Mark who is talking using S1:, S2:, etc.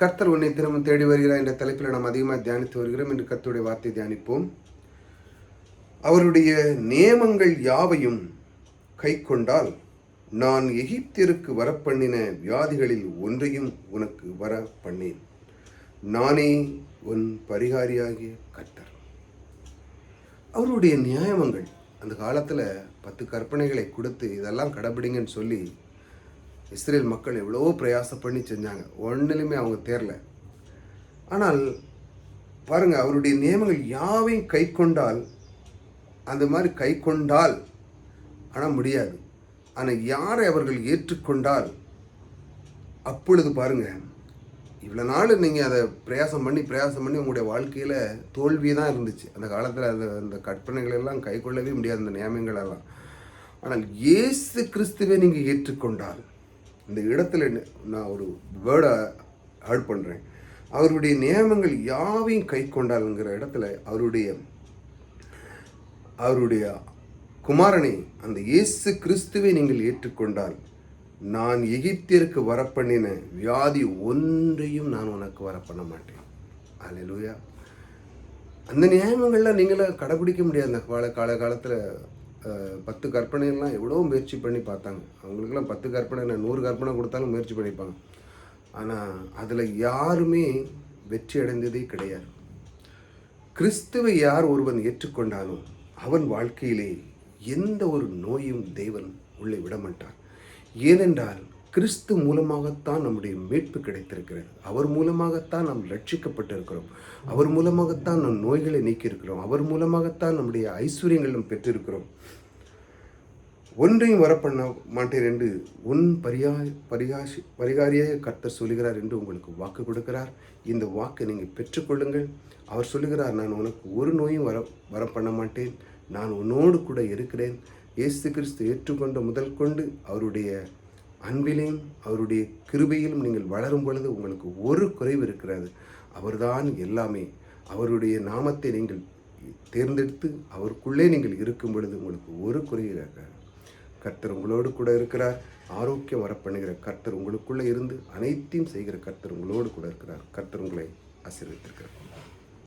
S1: கர்த்தர் உன்னை தினமும் தேடி வருகிறார் என்ற தலைப்பில் நாம் அதிகமாக தியானித்து வருகிறோம். என்று கர்த்தருடைய வார்த்தை தியானிப்போம். அவருடைய நியமங்கள் யாவையும் கை கொண்டால் நான் எகிப்திற்கு வரப்பண்ணின வியாதிகளில் ஒன்றையும் உனக்கு வர பண்ணேன் நானே உன் பரிகாரியாகிய கர்த்தர். அவருடைய நியாயமங்கள் அந்த காலத்தில் பத்து கற்பனைகளை கொடுத்து இதெல்லாம் கடைபிடிங்கன்னு சொல்லி இஸ்ரேல் மக்கள் எவ்வளவோ பிரயாசம் பண்ணி செஞ்சாங்க. ஒன்றிலுமே அவங்க தேரல ஆனால் பாருங்கள் அவருடைய நியமங்கள் யாவையும் கை கொண்டால் அந்த மாதிரி கை கொண்டால் ஆனால் முடியாது. ஆனால் யாரை அவர்கள் ஏற்றுக்கொண்டால் அப்பொழுது பாருங்கள் இவ்வளோ நாள் நீங்கள் அதை பிரயாசம் பண்ணி பிரயாசம் பண்ணி உங்களுடைய வாழ்க்கையில் தோல்வி தான் இருந்துச்சு. அந்த காலத்தில் அந்த அந்த கற்பனைகளெல்லாம் கை கொள்ளவே முடியாது அந்த நியமங்களெல்லாம் ஆனால் இயேசு கிறிஸ்துவை நீங்கள் ஏற்றுக்கொண்டால் இந்த இடத்துல நான் ஒரு வேர்டை ஆட் பண்ணுறேன் அவருடைய நியமங்கள் யாவையும் கை கொண்டாலுங்கிற இடத்துல அவருடைய அவருடைய குமாரனை அந்த இயேசு கிறிஸ்துவை நீங்கள் ஏற்றுக்கொண்டால் நான் எகிப்திற்கு வரப்பண்ணின வியாதி ஒன்றையும் நான் உனக்கு வரப்பண்ண மாட்டேன். அல்லேலூயா அந்த நியாயங்கள்லாம் நீங்களாம் கடைபிடிக்க முடியாது. அந்த கால கால காலத்தில் பத்து கற்பனைலாம் எவ்வளோ முயற்சி பண்ணி பார்த்தாங்க. அவங்களுக்கெல்லாம் பத்து கற்பனை என்ன நூறு கற்பனை கொடுத்தாலும் முயற்சி பண்ணிப்பாங்க. ஆனால் அதில் யாருமே வெற்றி அடைந்ததே கிடையாது. கிறிஸ்துவை யார் ஒருவன் ஏற்றுக்கொண்டானோ அவன் வாழ்க்கையிலே எந்த ஒரு நோயும் தேவன் உள்ளே விடமாட்டார். ஏனென்றால் கிறிஸ்து மூலமாகத்தான் நம்முடைய மீட்பு கிடைத்திருக்கிறது. அவர் மூலமாகத்தான் நாம் ரட்சிக்கப்பட்டிருக்கிறோம். அவர் மூலமாகத்தான் நம் நோய்களை நீக்கியிருக்கிறோம். அவர் மூலமாகத்தான் நம்முடைய ஐஸ்வர்யங்களும் பெற்றிருக்கிறோம். ஒன்றையும் வரப்பண்ண மாட்டேன் என்று உன் பரியா பரிகாசி பரிகாரியாக கர்த்தர் சொல்லுகிறார் என்று உங்களுக்கு வாக்கு கொடுக்கிறார். இந்த வாக்கை நீங்கள் பெற்றுக்கொள்ளுங்கள். அவர் சொல்லுகிறார் நான் உனக்கு ஒரு நோயும் வர வர பண்ண மாட்டேன். நான் உன்னோடு கூட இருக்கிறேன். இயேசு கிறிஸ்து ஏற்றுக்கொண்ட முதல் கொண்டு அவருடைய அன்பிலையும் அவருடைய கிருபையிலும் நீங்கள் வளரும் பொழுது உங்களுக்கு ஒரு குறைவு இருக்கிறது. அவர்தான் எல்லாமே. அவருடைய நாமத்தை நீங்கள் தேர்ந்தெடுத்து அவருக்குள்ளே நீங்கள் இருக்கும் பொழுது உங்களுக்கு ஒரு குறைவு இருக்காது. கர்த்தர் உங்களோடு கூட இருக்கிறார். ஆரோக்கியம் வரப்பண்ணுகிற கர்த்தர் உங்களுக்குள்ளே இருந்து அனைத்தையும் செய்கிற கர்த்தர் உங்களோடு கூட இருக்கிறார். கர்த்தர் உங்களை ஆசீர்வித்திருக்கிறார்